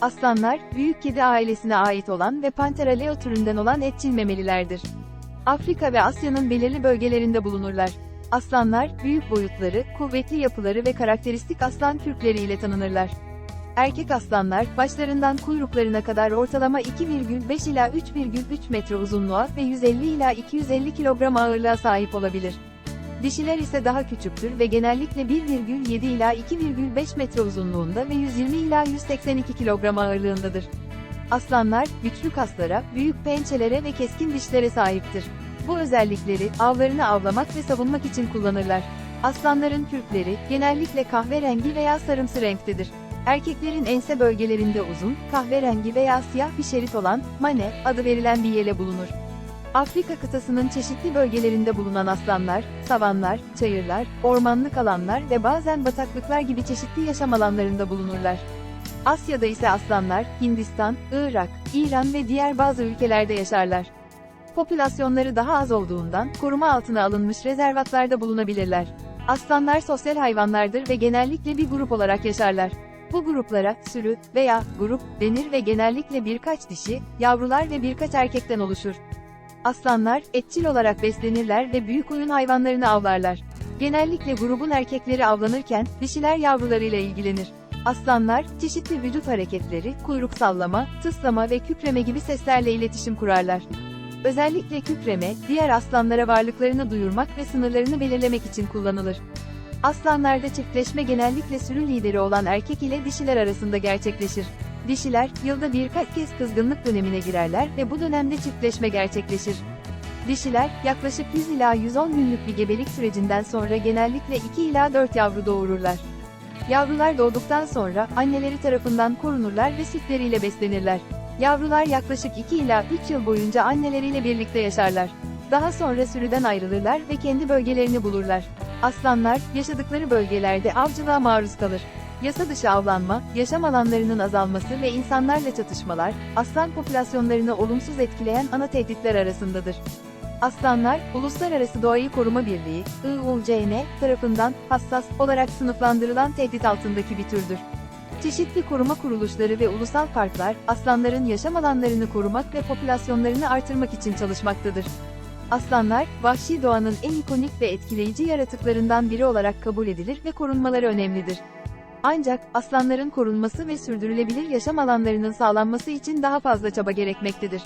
Aslanlar, büyük kedi ailesine ait olan ve Panthera leo türünden olan etçil memelilerdir. Afrika ve Asya'nın belirli bölgelerinde bulunurlar. Aslanlar, büyük boyutları, kuvvetli yapıları ve karakteristik aslan kürkleriyle tanınırlar. Erkek aslanlar, başlarından kuyruklarına kadar ortalama 2,5 ila 3,3 metre uzunluğa ve 150 ila 250 kilogram ağırlığa sahip olabilir. Dişiler ise daha küçüktür ve genellikle 1,7 ila 2,5 metre uzunluğunda ve 120 ila 182 kilogram ağırlığındadır. Aslanlar, güçlü kaslara, büyük pençelere ve keskin dişlere sahiptir. Bu özellikleri, avlarını avlamak ve savunmak için kullanırlar. Aslanların kürkleri, genellikle kahverengi veya sarımsı renktedir. Erkeklerin ense bölgelerinde uzun, kahverengi veya siyah bir şerit olan, mane, adı verilen bir yele bulunur. Afrika kıtasının çeşitli bölgelerinde bulunan aslanlar, savanlar, çayırlar, ormanlık alanlar ve bazen bataklıklar gibi çeşitli yaşam alanlarında bulunurlar. Asya'da ise aslanlar, Hindistan, Irak, İran ve diğer bazı ülkelerde yaşarlar. Popülasyonları daha az olduğundan, koruma altına alınmış rezervatlarda bulunabilirler. Aslanlar sosyal hayvanlardır ve genellikle bir grup olarak yaşarlar. Bu gruplara, sürü veya grup denir ve genellikle birkaç dişi, yavrular ve birkaç erkekten oluşur. Aslanlar, etçil olarak beslenirler ve büyük oyun hayvanlarını avlarlar. Genellikle grubun erkekleri avlanırken, dişiler yavrularıyla ilgilenir. Aslanlar, çeşitli vücut hareketleri, kuyruk sallama, tıslama ve kükreme gibi seslerle iletişim kurarlar. Özellikle kükreme, diğer aslanlara varlıklarını duyurmak ve sınırlarını belirlemek için kullanılır. Aslanlarda çiftleşme genellikle sürü lideri olan erkek ile dişiler arasında gerçekleşir. Dişiler, yılda birkaç kez kızgınlık dönemine girerler ve bu dönemde çiftleşme gerçekleşir. Dişiler, yaklaşık 100 ila 110 günlük bir gebelik sürecinden sonra genellikle 2 ila 4 yavru doğururlar. Yavrular doğduktan sonra, anneleri tarafından korunurlar ve sütleriyle beslenirler. Yavrular yaklaşık 2 ila 3 yıl boyunca anneleriyle birlikte yaşarlar. Daha sonra sürüden ayrılırlar ve kendi bölgelerini bulurlar. Aslanlar, yaşadıkları bölgelerde avcılığa maruz kalır. Yasa dışı avlanma, yaşam alanlarının azalması ve insanlarla çatışmalar, aslan popülasyonlarını olumsuz etkileyen ana tehditler arasındadır. Aslanlar, Uluslararası Doğayı Koruma Birliği, IUCN, tarafından hassas olarak sınıflandırılan tehdit altındaki bir türdür. Çeşitli koruma kuruluşları ve ulusal parklar, aslanların yaşam alanlarını korumak ve popülasyonlarını artırmak için çalışmaktadır. Aslanlar, vahşi doğanın en ikonik ve etkileyici yaratıklarından biri olarak kabul edilir ve korunmaları önemlidir. Ancak, aslanların korunması ve sürdürülebilir yaşam alanlarının sağlanması için daha fazla çaba gerekmektedir.